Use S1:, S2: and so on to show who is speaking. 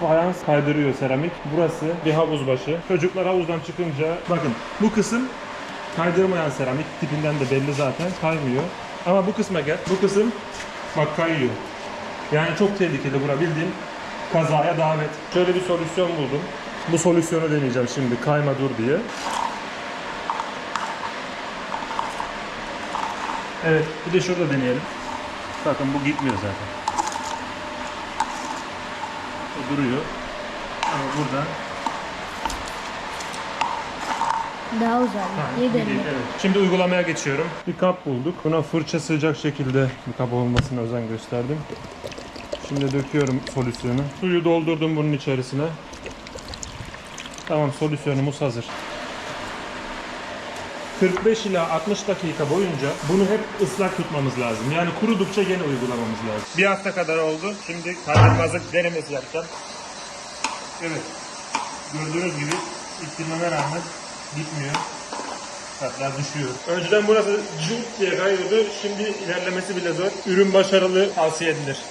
S1: Fayans kaydırıyor seramik. Burası bir havuz başı. Çocuklar havuzdan çıkınca bakın bu kısım kaydırmayan seramik tipinden de belli zaten kaymıyor. Ama bu kısma gel. Bu kısım bak kayıyor. Yani çok tehlikeli bura bildiğin kazaya davet. Şöyle bir solüsyon buldum. Bu solüsyonu deneyeceğim şimdi kayma dur diye. Evet bir de şurada deneyelim. Bakın bu gitmiyor zaten. O duruyor. Ama burada
S2: Daha uzak. İyi.
S1: Evet. Şimdi uygulamaya geçiyorum. Bir kap bulduk. Buna fırça sığacak şekilde bir kap olmasına özen gösterdim. Şimdi döküyorum solüsyonu. Suyu doldurdum bunun içerisine. Tamam solüsyonumuz hazır. 45 ila 60 dakika boyunca bunu hep ıslak tutmamız lazım. Yani kurudukça gene uygulamamız lazım. Bir hafta kadar oldu. Şimdi kaydırmazlık denemesi yapacağım. Evet. Gördüğünüz gibi ittirmeme rağmen gitmiyor. Hatta düşüyor. Önceden burası cıvık diye kayıyordu. Şimdi ilerlemesi bile zor. Ürün başarılı tavsiye edilir.